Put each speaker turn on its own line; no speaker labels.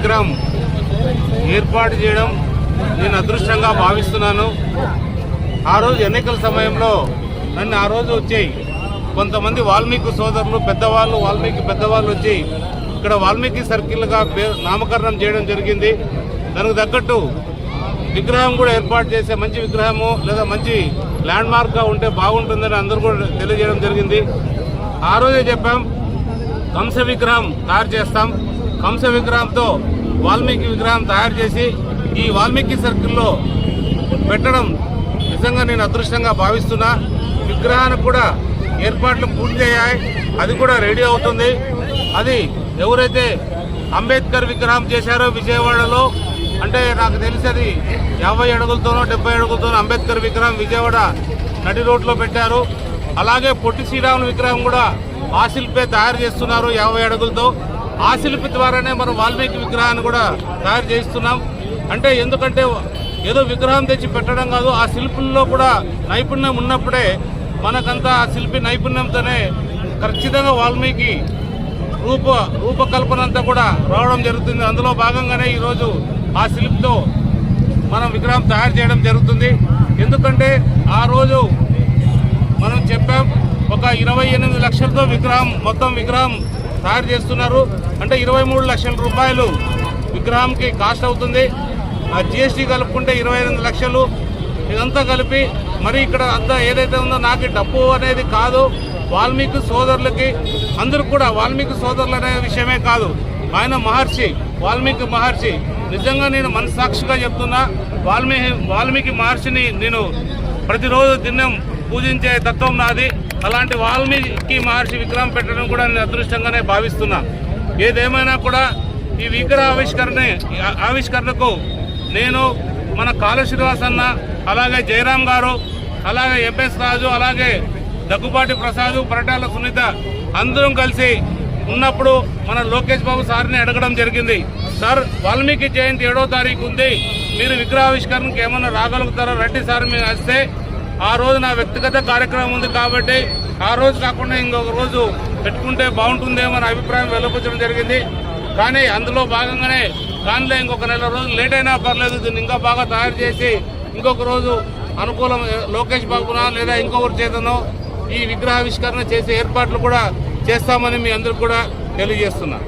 విగ్రహం ఏర్పాటు చేయడం నేను అదృష్టంగా భావిస్తున్నాను. ఆ రోజు ఎన్నికల సమయంలో నన్ను ఆ రోజు వచ్చి కొంతమంది వాల్మీకి సోదరులు పెద్దవాళ్ళు వాల్మీకి పెద్దవాళ్ళు వచ్చి ఇక్కడ వాల్మీకి సర్కిల్గా పే- నామకరణం చేయడం జరిగింది. దానికి తగ్గట్టు విగ్రహం కూడా ఏర్పాటు చేసే మంచి విగ్రహము లేదా మంచి ల్యాండ్ మార్క్గా ఉంటే బాగుంటుందని అందరూ కూడా తెలియజేయడం జరిగింది. ఆ రోజే చెప్పాం కంస విగ్రహం తయారు చేస్తాం. కంస విగ్రహంతో వాల్మీకి విగ్రహం తయారు చేసి ఈ వాల్మీకి సర్కిల్లో పెట్టడం నిజంగా నేను అదృష్టంగా భావిస్తున్నా. విగ్రహానికి కూడా ఏర్పాట్లు పూర్తి అయ్యాయి. అది కూడా రెడీ అవుతుంది. అది ఎవరైతే అంబేద్కర్ విగ్రహం చేశారో విజయవాడలో అంటే నాకు తెలిసి అది యాభై అడుగులతోనో డెబ్బై అడుగులతోనో అంబేద్కర్ విగ్రహం విజయవాడ నడి రోడ్లో పెట్టారు. అలాగే పొట్టి శ్రీరాములు విగ్రహం కూడా ఆ శిల్పే తయారు చేస్తున్నారు యాభై అడుగులతో. ఆ శిల్పి ద్వారానే మనం వాల్మీకి విగ్రహాన్ని కూడా తయారు చేస్తున్నాం అంటే ఎందుకంటే ఏదో విగ్రహం తెచ్చి పెట్టడం కాదు ఆ శిల్పుల్లో కూడా నైపుణ్యం ఉన్నప్పుడే మనకంతా ఆ శిల్పి నైపుణ్యంతోనే ఖచ్చితంగా వాల్మీకి రూప రూపకల్పన అంతా కూడా రావడం జరుగుతుంది. అందులో భాగంగానే ఈరోజు ఆ శిల్పితో మనం విగ్రహం తయారు చేయడం జరుగుతుంది. ఎందుకంటే ఆ రోజు మనం చెప్పాం ఒక ఇరవై ఎనిమిది లక్షలతో విగ్రహం మొత్తం విగ్రహం తయారు చేస్తున్నారు. అంటే ఇరవై మూడు లక్షల రూపాయలు విగ్రహంకి కాస్ట్ అవుతుంది. ఆ జిఎస్టీ కలుపుకుంటే ఇరవై ఎనిమిది లక్షలు. ఇదంతా కలిపి మరి ఇక్కడ అంతా ఏదైతే ఉందో నాకు డప్పు డబ్బు అనేది కాదు. వాల్మీకి సోదరులకి అందరూ కూడా వాల్మీకి సోదరులు అనే విషయమే కాదు. ఆయన మహర్షి వాల్మీకి మహర్షి. నిజంగా నేను మనసాక్షిగా చెప్తున్నా వాల్మీకి వాల్మీకి మహర్షిని నేను ప్రతిరోజు దినం పూజించే తత్వం నాది. అలాంటి వాల్మీకి మహర్షి విగ్రహం పెట్టడం కూడా నేను అదృష్టంగానే భావిస్తున్నా. ఏదేమైనా కూడా ఈ విగ్రహ ఆవిష్కరణ ఆవిష్కరణకు నేను మన కాళ శ్రీనివాస్ అన్న అలాగే జయరాం గారు అలాగే ఎంఎస్ రాజు అలాగే దగ్గుపాటి ప్రసాద్ పరటాల సునీత అందరం కలిసి ఉన్నప్పుడు మన లోకేష్ బాబు సార్ని అడగడం జరిగింది. సార్ వాల్మీకి జయంతి ఏడో తారీఖు ఉంది. మీరు విగ్రహావిష్కరణకి ఏమన్నా రాగలుగుతారో? రెడ్డి సార్ మీరు వస్తే ఆ రోజు నా వ్యక్తిగత కార్యక్రమం ఉంది కాబట్టి ఆ రోజు కాకుండా ఇంకొక రోజు పెట్టుకుంటే బాగుంటుందేమో అనే అభిప్రాయం వెలువచ్చడం జరిగింది. కానీ అందులో భాగంగానే దానిలో ఇంకొక నెల రోజులు లేట్ అయినా పర్లేదు దీన్ని ఇంకా బాగా తయారు చేసి ఇంకొక రోజు అనుకూలం లోకేష్ బాబునా లేదా ఇంకొకరి చేతనో ఈ విగ్రహావిష్కరణ చేసే ఏర్పాట్లు కూడా చేస్తామని మీ అందరికి కూడా తెలియజేస్తున్నా.